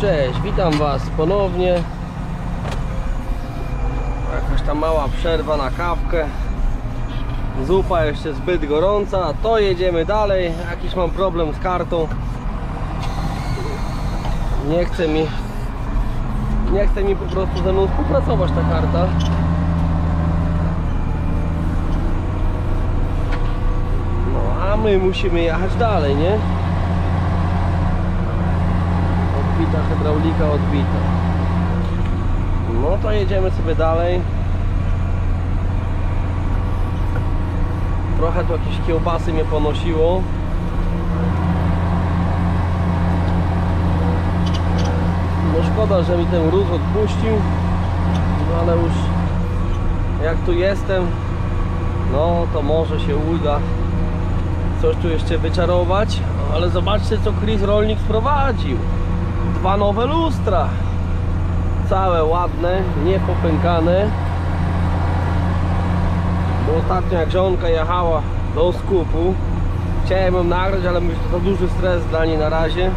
Cześć, witam Was ponownie. Jakaś tam mała przerwa na kawkę. Zupa jeszcze zbyt gorąca, to jedziemy dalej. Jakiś mam problem z kartą. Nie chce mi nie chce mi po prostu ze mną współpracować ta karta. No, a my musimy jechać dalej, nie? Odbita hydraulika, odbita. No to jedziemy sobie dalej. Trochę tu jakieś kiełbasy mnie ponosiło. No szkoda, że mi ten róz odpuścił. No ale już jak tu jestem, no to może się uda coś tu jeszcze wyczarować. Ale zobaczcie co Chris Rolnik wprowadził. Dwa nowe lustra. Całe ładne, niepopękane. Bo ostatnio jak żonka jechała do skupu, chciałem ją nagrać, ale myślę, że to duży stres dla niej na razie.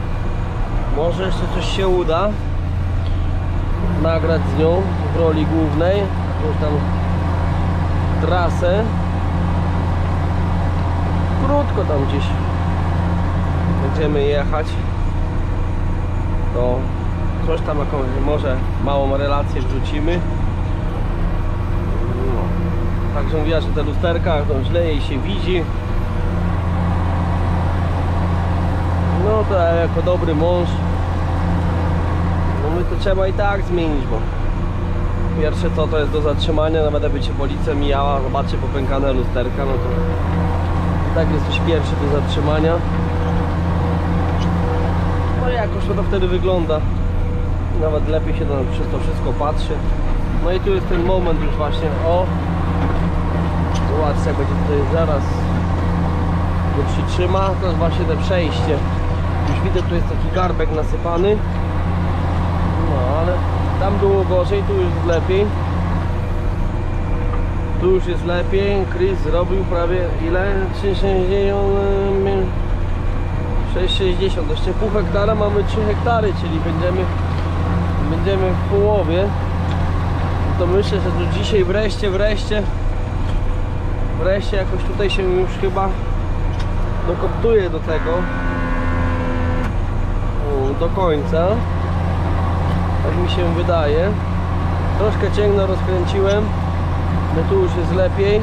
Może jeszcze coś się uda nagrać z nią w roli głównej. Już tam trasę. Krótko tam gdzieś będziemy jechać. To coś tam jakąś może małą relację wrzucimy. No. Także mówiła, że te lusterka to źle jej się widzi. No to ja jako dobry mąż no my to trzeba i tak zmienić, bo pierwsze co to jest do zatrzymania, nawet jakby cię policja mijała, zobaczy popękane lusterka, no to i tak jesteś pierwszy do zatrzymania. Jakoś to wtedy wygląda. Nawet lepiej się przez to wszystko patrzy. No i tu jest ten moment już właśnie, o Zobaczcie jak będzie tutaj zaraz go przytrzyma, to jest właśnie te przejście. Już widzę, tu jest taki garbek nasypany. No, ale tam było gorzej, tu już jest lepiej. Tu już jest lepiej. Chris zrobił prawie ile? 360 660 jeszcze pół hektara mamy 3 hektary, czyli będziemy będziemy w połowie. To myślę, że do dzisiaj wreszcie, wreszcie wreszcie jakoś tutaj się już chyba dokoptuje do tego. Do końca. Tak mi się wydaje. Troszkę cięgno rozkręciłem no tu już jest lepiej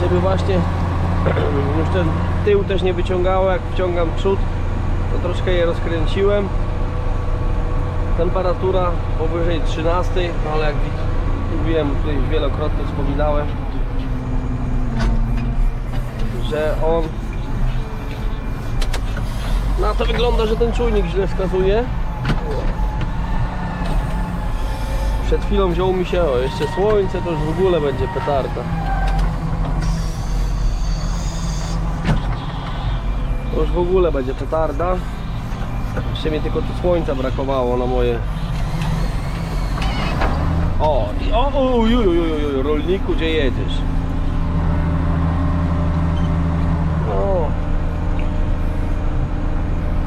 żeby właśnie już ten tył też nie wyciągało jak wciągam przód to troszkę je rozkręciłem. Temperatura powyżej 13 no ale jak mówiłem tutaj wielokrotnie wspominałem że on na to wygląda, że ten czujnik źle wskazuje. Przed chwilą wziął mi się, o jeszcze słońce to już w ogóle będzie petarda już w ogóle będzie petarda jeszcze mi tylko tu słońca brakowało na moje o, i o, uj, uj, uj, uj, rolniku gdzie jedziesz no.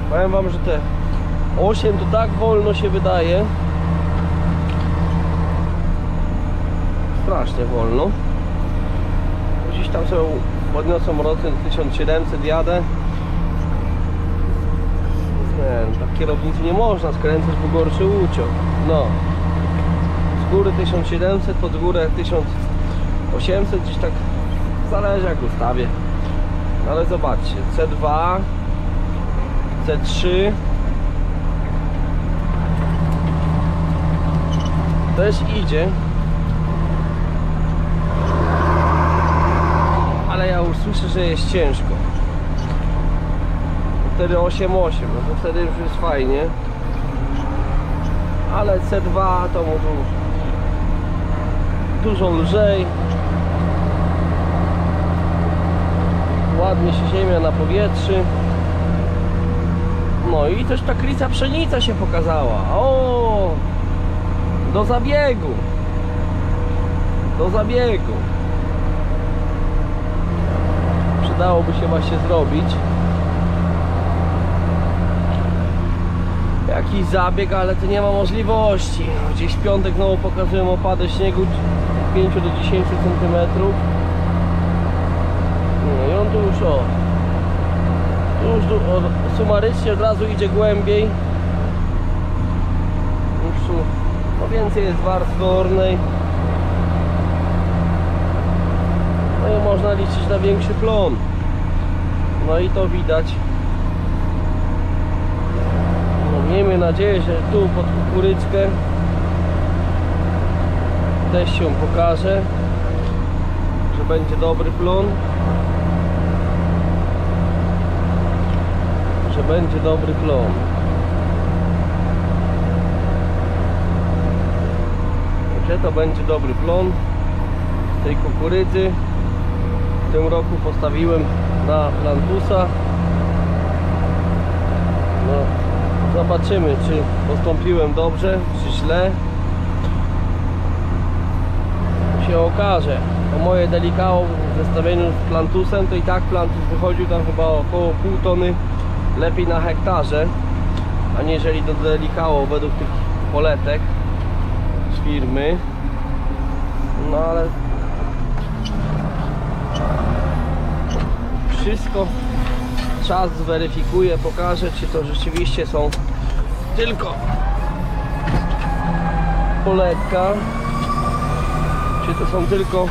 Powiem wam, że te 8 to tak wolno się wydaje. Strasznie wolno. Gdzieś tam sobie podniosą mrocy 1700 jadę. Nie, tak kierownicy nie można skręcać, bo gorszy uciąg. No. Z góry 1700, pod górę 1800, gdzieś tak zależy jak ustawię. No ale zobaczcie, C2, C3 też idzie ale ja już słyszę, że jest ciężko wtedy 8.8 no to wtedy już jest fajnie ale C2 to mu tu dużo lżej ładnie się ziemia na powietrzu. No i też ta klica pszenica się pokazała. O! Do zabiegu. Do zabiegu. Przydałoby się właśnie zrobić. Jakiś zabieg, ale to nie ma możliwości. No, Gdzieś w piątek znowu pokazują opady śniegu 5 do 10 cm. No i on tu już o. Tu już o, sumarycznie od razu idzie głębiej. Już tu no więcej jest warstwy ornej. No i można liczyć na większy plon. No i to widać. Miejmy nadzieję, że tu pod kukurydzkę też się pokaże, że będzie dobry plon. Że będzie dobry plon. Że to będzie dobry plon tej kukurydzy. W tym roku postawiłem na plantusa. No, zobaczymy, czy postąpiłem dobrze, czy źle. Się okaże. Po moje delikało w zestawieniu z plantusem, to i tak plantus wychodził tam chyba około pół tony lepiej na hektarze, aniżeli do delikało według tych poletek z firmy. No ale wszystko czas zweryfikuje, pokaże czy to rzeczywiście są tylko. Poletka czy to są tylko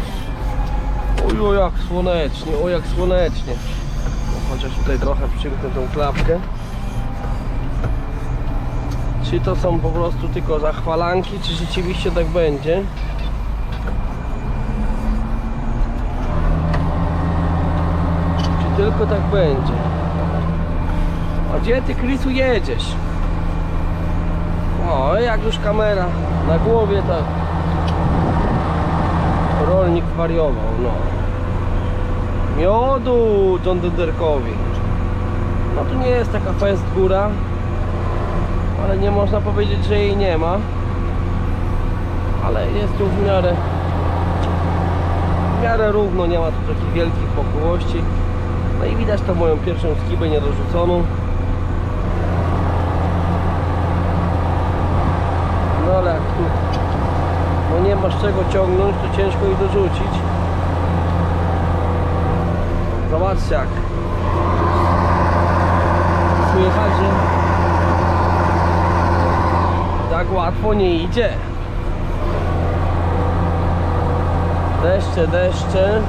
oj, o jak słonecznie, o jak słonecznie. No, chociaż tutaj trochę przymknę tą klapkę. Czy to są po prostu tylko zachwalanki, czy rzeczywiście tak będzie? Czy tylko tak będzie? A gdzie ty Krysu jedziesz? O, jak już kamera na głowie, to rolnik wariował, no. Miodu John Denderkowi. No tu nie jest taka fest góra, ale nie można powiedzieć, że jej nie ma. Ale jest tu w miarę w miarę równo, nie ma tu takich wielkich pokłości. No i widać tą moją pierwszą skibę niedorzuconą. No ale jak tu no nie masz czego ciągnąć, to ciężko ich dorzucić. Zobaczcie jak słychać, że tak łatwo nie idzie. Deszcze, deszcze.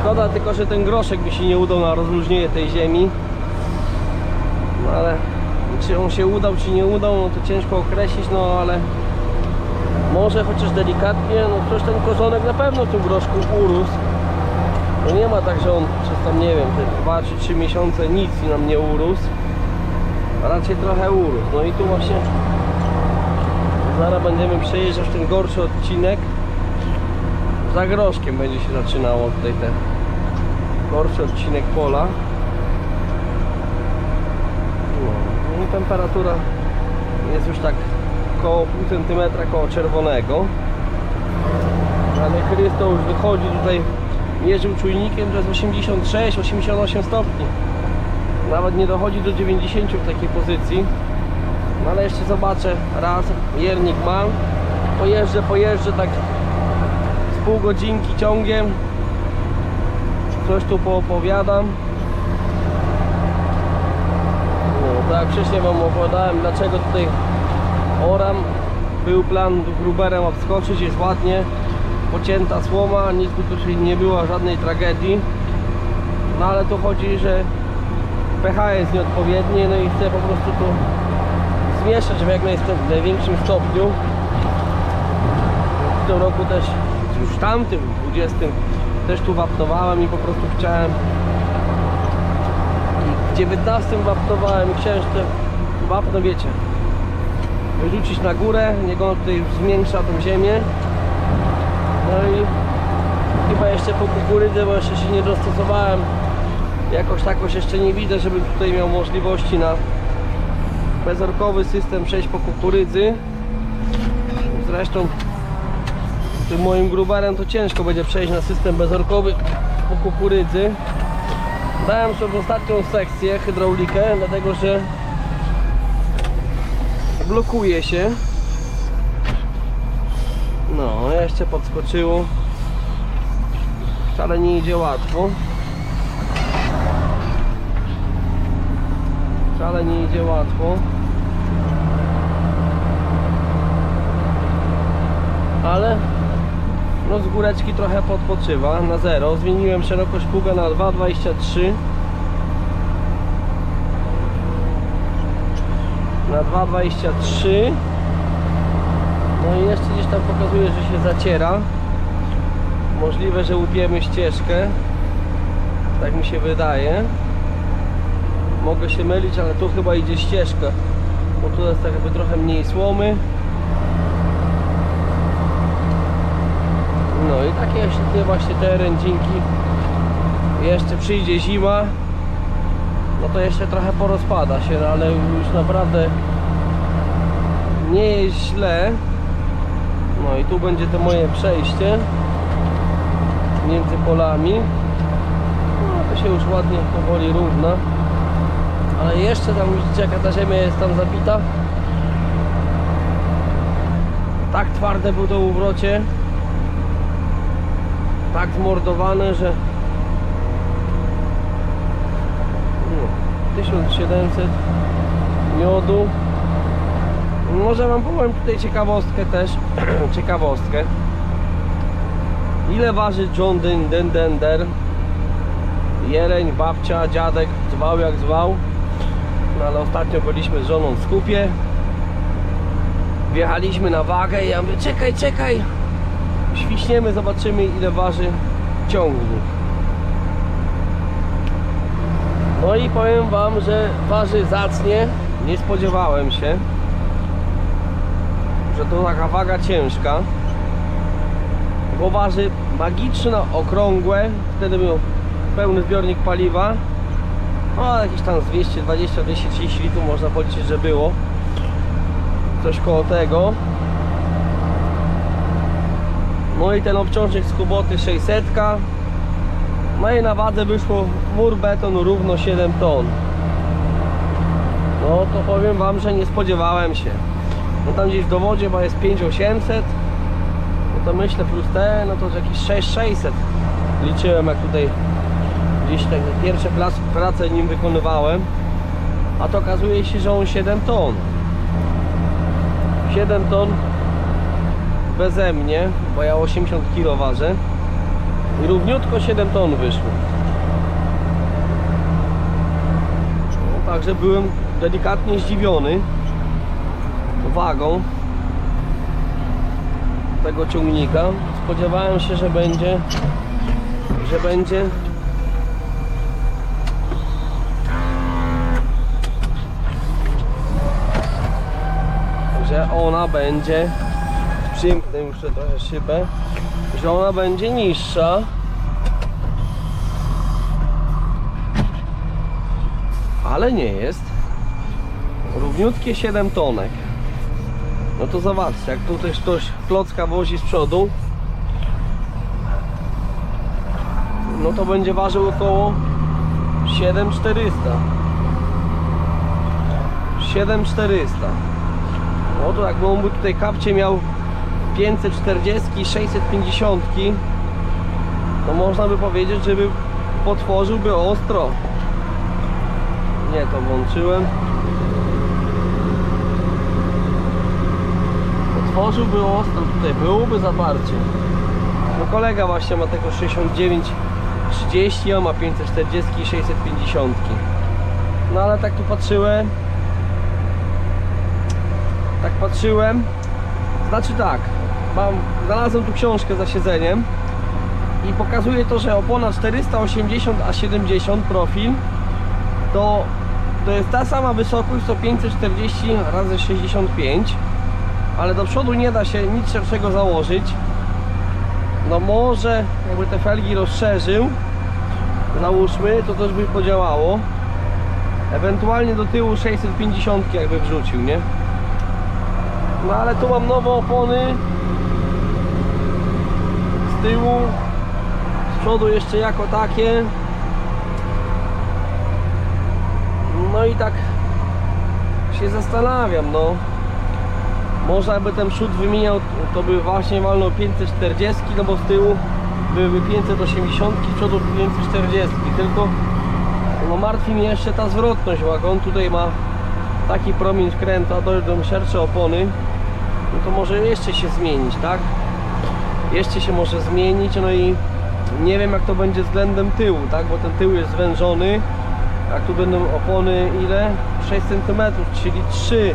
Szkoda tylko, że ten groszek by się nie udał na rozluźnienie tej ziemi. No ale czy on się udał, czy nie udał, no to ciężko określić, no ale może chociaż delikatnie, no przecież ten korzonek na pewno w tym groszku urósł. No nie ma tak, że on przez tam, nie wiem, te 2 czy 3 miesiące nic nam nie urósł. A raczej trochę urósł. No i tu właśnie zaraz będziemy przejeżdżać ten gorszy odcinek. Za groszkiem będzie się zaczynało tutaj ten gorszy odcinek pola. No, no i temperatura jest już tak około pół centymetra koło czerwonego. Ale Krys to już wychodzi tutaj, mierzył czujnikiem, to jest 86-88 stopni. Nawet nie dochodzi do 90 w takiej pozycji. No ale jeszcze zobaczę raz, jernik mam. Pojeżdżę, pojeżdżę tak z pół godzinki ciągiem. Coś tu poopowiadam. No, tak wcześniej Wam opowiadałem, dlaczego tutaj oram. Był plan gruberem obskoczyć, jest ładnie. Pocięta słoma, nic by tutaj nie było, żadnej tragedii. No ale tu chodzi, że pH jest nieodpowiednie, no i chcę po prostu tu zmieszać w jak największym stopniu. W tym roku też, już w tamtym, 20, też tu wapnowałem i po prostu chciałem w 19 wapnowałem i chciałem, że te wapno, wiecie, wyrzucić na górę, niech on tutaj zwiększa tą ziemię. No i chyba jeszcze po kukurydzy, bo jeszcze się nie dostosowałem. Jakoś takoś jeszcze nie widzę, żebym tutaj miał możliwości na bezorkowy system przejść po kukurydzy. Zresztą tym moim gruberem to ciężko będzie przejść na system bezorkowy po kukurydzy. Dałem sobie ostatnią sekcję hydraulikę, dlatego że blokuje się. No, jeszcze podskoczyło. Wcale nie idzie łatwo. Wcale nie idzie łatwo. Ale no z góreczki trochę podpoczywa na zero. Zmieniłem szerokość pługa na 2,23 na 2,23 no i jeszcze gdzieś tam pokazuje, że się zaciera. Możliwe, że łupiemy ścieżkę. Tak mi się wydaje. Mogę się mylić, ale tu chyba idzie ścieżka bo tu jest tak jakby trochę mniej słomy. No i takie właśnie teren dzięki jeszcze przyjdzie zima no to jeszcze trochę porozpada się, ale już naprawdę nie jest źle. No i tu będzie to moje przejście między polami. No to się już ładnie powoli równa. Ale jeszcze tam widzicie jaka ta ziemia jest tam zabita. Tak twarde było to uwrocie. Tak zmordowane, że no, 1700 miodu. Może wam powiem tutaj ciekawostkę też ciekawostkę. Ile waży John Den Den Dender? Jeleń, babcia, dziadek zwał jak zwał. No ale ostatnio byliśmy z żoną w skupie. Wjechaliśmy na wagę i ja mówię czekaj, czekaj. Świśniemy, zobaczymy ile waży ciągnik no i powiem wam, że waży zacnie. Nie spodziewałem się że to taka waga ciężka bo waży magiczne, okrągłe wtedy był pełny zbiornik paliwa. No jakieś tam z 220-230 litrów można policzyć, że było. Coś koło tego. No i ten obciążnik z Kuboty 600 i na wadze wyszło mur beton równo 7 ton. No to powiem wam, że nie spodziewałem się. No tam gdzieś w dowodzie chyba jest 5800 no to myślę plus te, no to jakieś 6600 liczyłem jak tutaj gdzieś tak pierwsze prace nim wykonywałem. A to okazuje się, że on 7 ton. 7 ton beze mnie, bo ja 80 kg ważę i równiutko 7 ton wyszło. Także byłem delikatnie zdziwiony wagą tego ciągnika. Spodziewałem się, że będzie że będzie że ona będzie przymknę już trochę szybę że ona będzie niższa. Ale nie jest. Równiutkie 7 tonek. No to zobaczcie jak tu też ktoś klocka wozi z przodu no to będzie ważył około 7400 7400 no to jakby on by tutaj kapcie miał 540 650 to można by powiedzieć, żeby potworzyłby ostro nie to włączyłem otworzyłby ostro tutaj, byłoby zaparcie. No kolega właśnie ma tego 69 30, a ma 540 i 650. No ale tak tu patrzyłem. Tak patrzyłem. Znaczy tak, mam, znalazłem tu książkę za siedzeniem i pokazuje to, że opona 480 a 70 profil to, to jest ta sama wysokość co 540 razy 65 ale do przodu nie da się nic szerszego założyć. No może jakby te felgi rozszerzył załóżmy to też by podziałało. Ewentualnie do tyłu 650 jakby wrzucił nie? No ale tu mam nowe opony z tyłu. Z przodu jeszcze jako takie. No i tak się zastanawiam no. Można by ten przód wymieniał, to by właśnie walnął 540, no bo z tyłu byłyby 580, z przodu 540, tylko no martwi mnie jeszcze ta zwrotność, bo jak on tutaj ma taki promień wkrętu, a dojdą szersze opony, no to może jeszcze się zmienić, tak? Jeszcze się może zmienić, no i nie wiem jak to będzie względem tyłu, tak? Bo ten tył jest zwężony, jak tu będą opony ile? 6 cm, czyli 3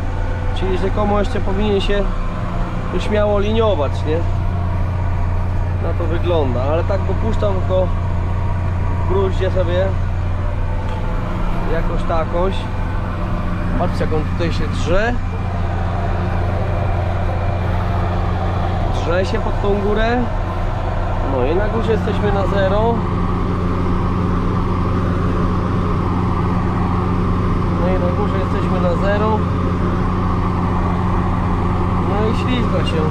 czyli rzekomo jeszcze powinien się tu śmiało liniować, nie? Na to wygląda, ale tak dopuszczam go w gruździe sobie jakoś takoś patrzcie jak on tutaj się drze drze się pod tą górę. No i na górze jesteśmy na zero. No i na górze jesteśmy na zero. No i ślizga się.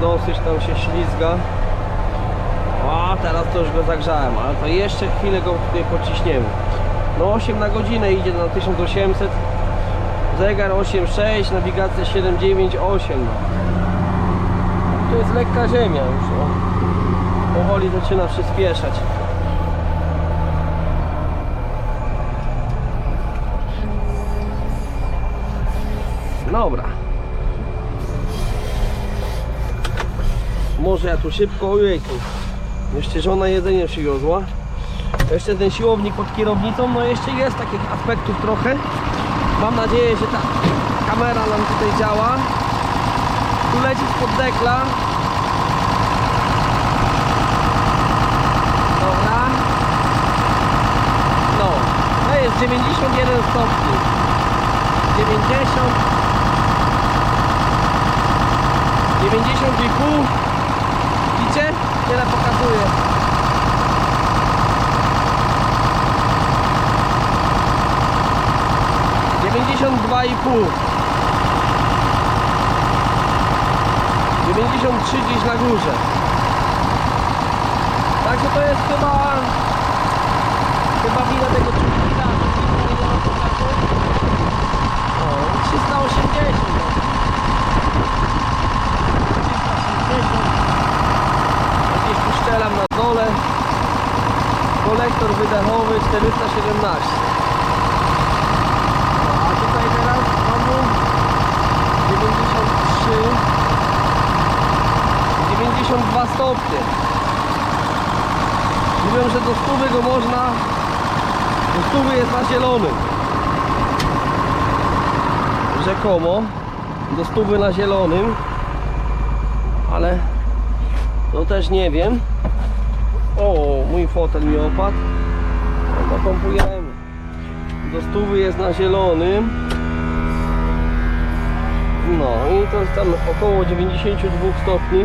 Dosyć tam się ślizga. A teraz to już go zagrzałem ale to jeszcze chwilę go tutaj pociśniemy. No 8 na godzinę idzie na 1800 zegar 8.6 nawigacja 798 no. to jest lekka ziemia już no. powoli zaczyna przyspieszać dobra może ja tu szybko ojejku jeszcze żona jedzenie przywiozła jeszcze ten siłownik pod kierownicą, no jeszcze jest takich aspektów trochę. Mam nadzieję, że ta kamera nam tutaj działa. Tu leci spod dekla. Dobra. No, to jest 91 stopni. 90 90 i pół Widzicie? Tyle pokazuje. Dziewięćdziesiąt dwa i pół. Dziewięćdziesiąt trzy gdzieś na górze. Także to jest chyba wina tego czujnika. O, 380. Gdzieś tu szczelam na dole. Kolektor wydechowy 417. No, a tutaj teraz znowu 93 92 stopnie. Mówią, że do stówy go można do stówy jest na zielonym. Rzekomo do stówy na zielonym ale to też nie wiem. O, mój fotel mi opadł. No to pompujemy. Do stówy jest na zielonym. No i to jest tam około 92 stopni.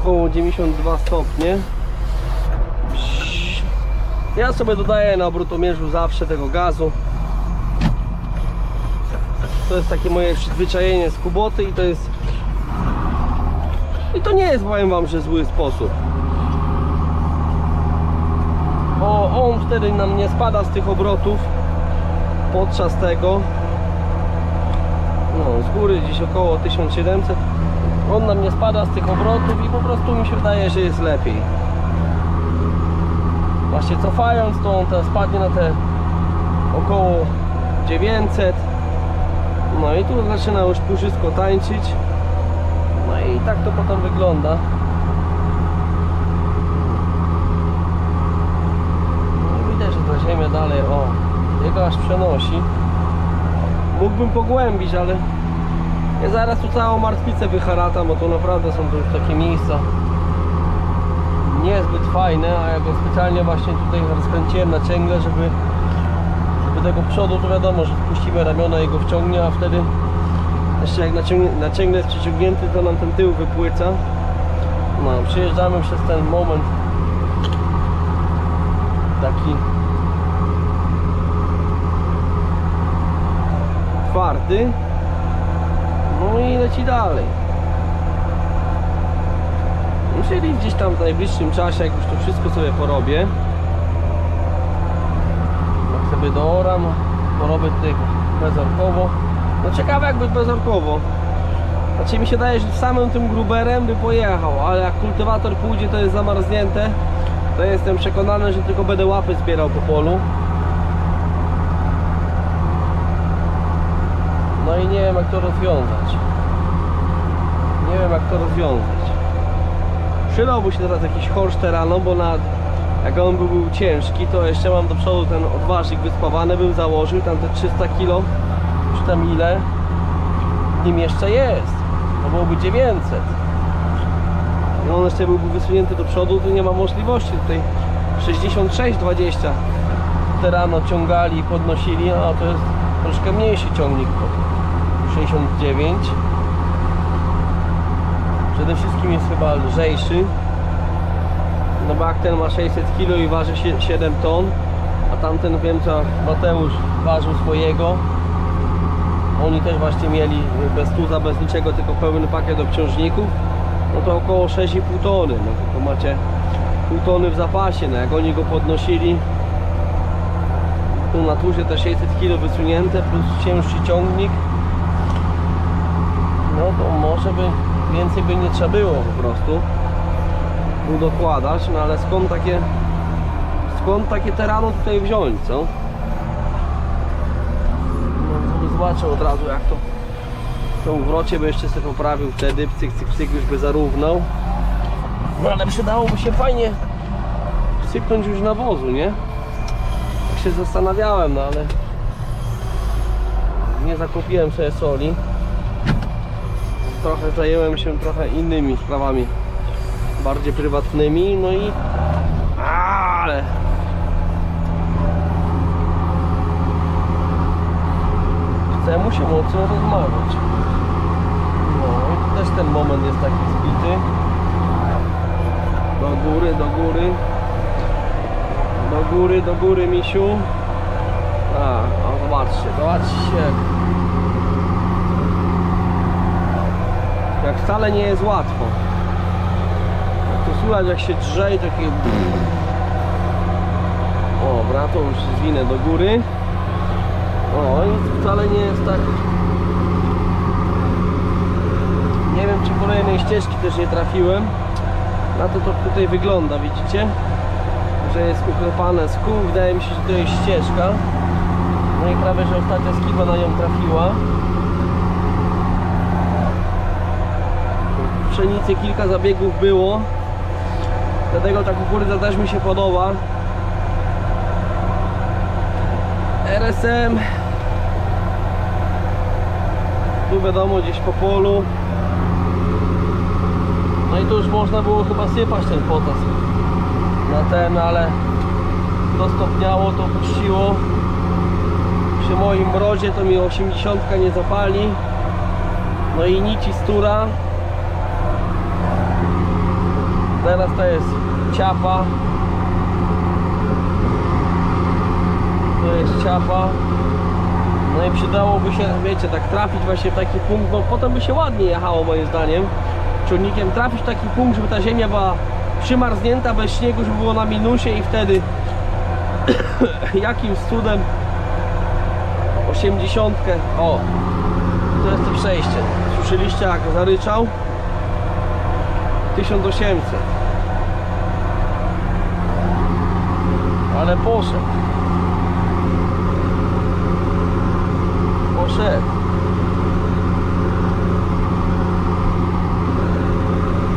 Około 92 stopnie. Ja sobie dodaję na brutomierzu zawsze tego gazu. To jest takie moje przyzwyczajenie z Kuboty i to jest i to nie jest powiem wam, że zły sposób. Bo on wtedy nam nie spada z tych obrotów podczas tego. No z góry gdzieś około 1700 on nam nie spada z tych obrotów i po prostu mi się wydaje, że jest lepiej. Właśnie cofając to on teraz spadnie na te około 900 no i tu zaczyna już puszysko tańczyć. No i tak to potem wygląda. No widać, że ta ziemia dalej, o, jego aż przenosi. Mógłbym pogłębić, ale ja zaraz tu całą martwicę wyharatam, bo to naprawdę są to już takie miejsca niezbyt fajne, a ja go specjalnie właśnie tutaj rozkręciłem na cięgle, żeby do tego przodu to wiadomo, że spuścimy ramiona i go wciągnie, a wtedy jeszcze jak naciągnie, naciągle jest przyciągnięty, to nam ten tył wypłyca. No, przejeżdżamy przez ten moment taki twardy. No i leci dalej. Czyli gdzieś tam w najbliższym czasie, jak już to wszystko sobie porobię, jak sobie dooram porobię tutaj bezorkowo. No ciekawe jakby bezorkowo. Znaczy mi się daje, że samym tym gruberem by pojechał, ale jak kultywator pójdzie to jest zamarznięte, to jestem przekonany, że tylko będę łapy zbierał po polu. No i nie wiem jak to rozwiązać. Nie wiem jak to rozwiązać. Przydałby się teraz jakiś horszter rano, bo na, jak on by był ciężki, to jeszcze mam do przodu ten odważnik wyspawany, bym założył tam te 300 kg, tam ile, nim jeszcze jest, to byłoby 900. I on jeszcze byłby wysunięty do przodu, to nie ma możliwości tutaj 66-20 te rano ciągali i podnosili, a to jest troszkę mniejszy ciągnik, bo 69 Przede wszystkim jest chyba lżejszy. No bo jak ten ma 600 kg i waży sie- 7 ton, a tamten wiem co Mateusz ważył swojego. Oni też właśnie mieli bez tuza, bez niczego, tylko pełny pakiet obciążników. No to około 6,5 tony. No tylko macie pół tony w zapasie. No jak oni go podnosili, tu na turze te 600 kg wysunięte plus cięższy ciągnik no to może by więcej by nie trzeba było po prostu tu dokładać, no ale skąd takie skąd takie terano tutaj wziąć, co? Zobaczę od razu jak to w tą wrocie by jeszcze sobie poprawił wtedy, cyk, cyk, cyk już by zarównał no ale przydałoby się fajnie sypnąć już nawozu, nie? Tak się zastanawiałem, no ale nie zakupiłem sobie soli trochę zająłem się trochę innymi sprawami bardziej prywatnymi no i ale chce mu się mocno rozmawiać. No i tu też ten moment jest taki zbity. Do góry, do góry. Do góry, do góry misiu. A, o zobaczcie, zobaczcie. Jak wcale nie jest łatwo. Jak to słychać jak się drze i takie... Dobra, to już zwinę do góry. O, i wcale nie jest tak... Nie wiem, czy kolejnej ścieżki też nie trafiłem. Na to to tutaj wygląda, widzicie? Że jest uklepane z kół. Wydaje mi się, że to jest ścieżka. No i prawie, że ostatnia skiba na nią trafiła. pszenicy kilka zabiegów było dlatego ta kukurydza też mi się podoba RSM tu wiadomo gdzieś po polu. No i tu już można było chyba sypać ten potas. Na ten, ale to stopniało, to puściło. Przy moim mrozie to mi 80 nie zapali. No i nici stura. Teraz to jest ciapa. To jest ciapa. No przydałoby się, wiecie, tak trafić właśnie w taki punkt, bo potem by się ładnie jechało moim zdaniem. Ciągnikiem. Trafić w taki punkt, żeby ta ziemia była przymarznięta bez śniegu, żeby było na minusie i wtedy jakimś cudem 80 o to jest to przejście. Słyszeliście jak zaryczał? 1800 ale poszedł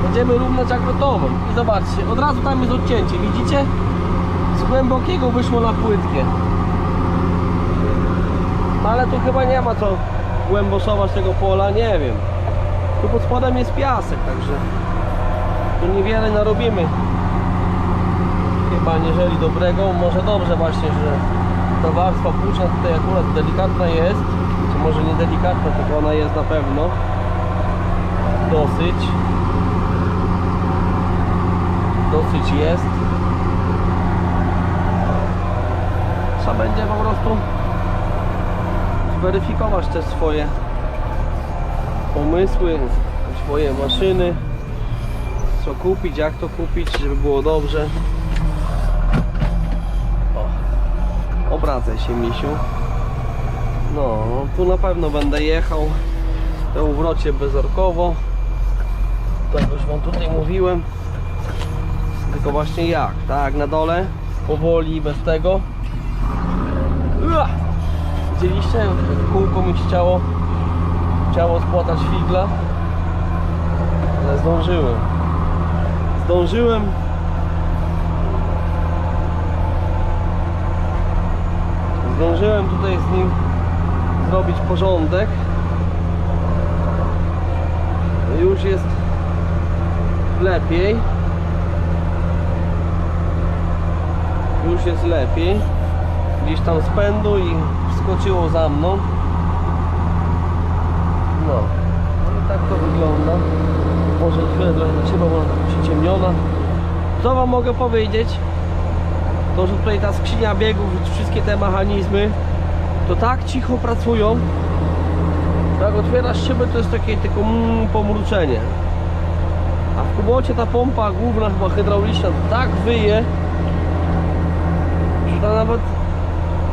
będziemy równać jak gotową i zobaczcie, od razu tam jest odcięcie, widzicie? z głębokiego wyszło na płytkie. No ale tu chyba nie ma co głęboszować tego pola, nie wiem. Tu pod spodem jest piasek, także tu niewiele narobimy. Chyba nieżeli dobrego. Może dobrze właśnie, że ta warstwa płuczna tutaj akurat delikatna jest może nie delikatna, tylko ona jest na pewno dosyć dosyć jest trzeba będzie po prostu zweryfikować te swoje pomysły, swoje maszyny co kupić, jak to kupić, żeby było dobrze. O, obracaj się, misiu. No, tu na pewno będę jechał na uwrocie bezorkowo. Tak już wam tutaj mówiłem. Tylko właśnie jak? Tak, na dole, powoli, bez tego. Widzieliście? Kółko mi chciało, chciało spłatać figla. Ale zdążyłem. Zdążyłem. Zdążyłem tutaj z nim zrobić porządek. Już jest lepiej. Już jest lepiej. Gdzieś tam z pędu i wskoczyło za mną. No. No i tak to wygląda. Może chwilę trochę na szybę, bo ona tak przyciemniona. Co wam mogę powiedzieć? To, że tutaj ta skrzynia biegów, wszystkie te mechanizmy, to tak cicho pracują. Jak otwierasz szybę, to jest takie tylko mm, pomruczenie. A w kubocie ta pompa główna, chyba hydrauliczna, tak wyje, że to nawet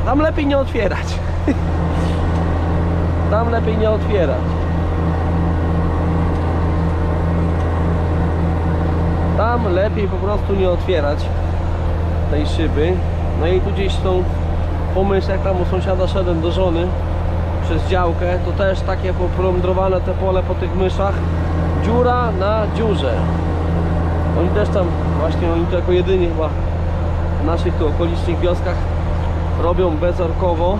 tam lepiej nie otwierać. tam lepiej nie otwierać. Tam lepiej po prostu nie otwierać tej szyby. No i tu gdzieś są pomysł, jak tam u sąsiada szedłem do żony przez działkę, to też takie poplądrowane te pole po tych myszach. Dziura na dziurze. Oni też tam, właśnie oni to jako jedyni chyba w naszych tu okolicznych wioskach robią bezorkowo.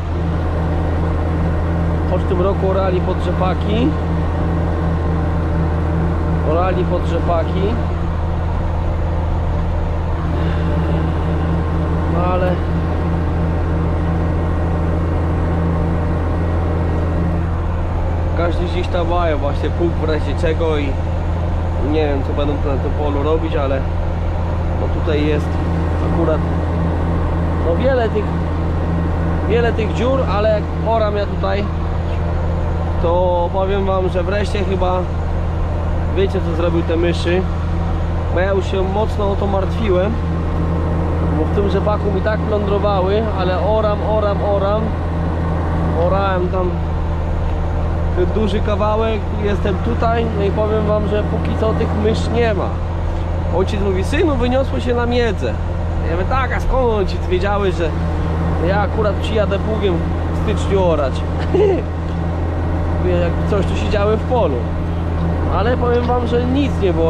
Choć w tym roku orali pod rzepaki. Orali pod rzepaki. No ale każdy gdzieś tam mają właśnie punkt w razie czego i nie wiem co będą na tym polu robić, ale no tutaj jest akurat no wiele tych wiele tych dziur, ale jak oram ja tutaj to powiem wam, że wreszcie chyba wiecie co zrobił te myszy bo ja już się mocno o to martwiłem bo w tym rzepaku mi tak plądrowały, ale oram, oram, oram orałem tam duży kawałek, jestem tutaj no i powiem wam, że póki co tych mysz nie ma. Ojciec mówi, synu wyniosło się na miedzę. Ja mówię, tak, a skąd? Ojciec wiedziały, że ja akurat przyjadę pługiem w styczniu orać. Jak coś tu siedziałem w polu. Ale powiem wam, że nic nie było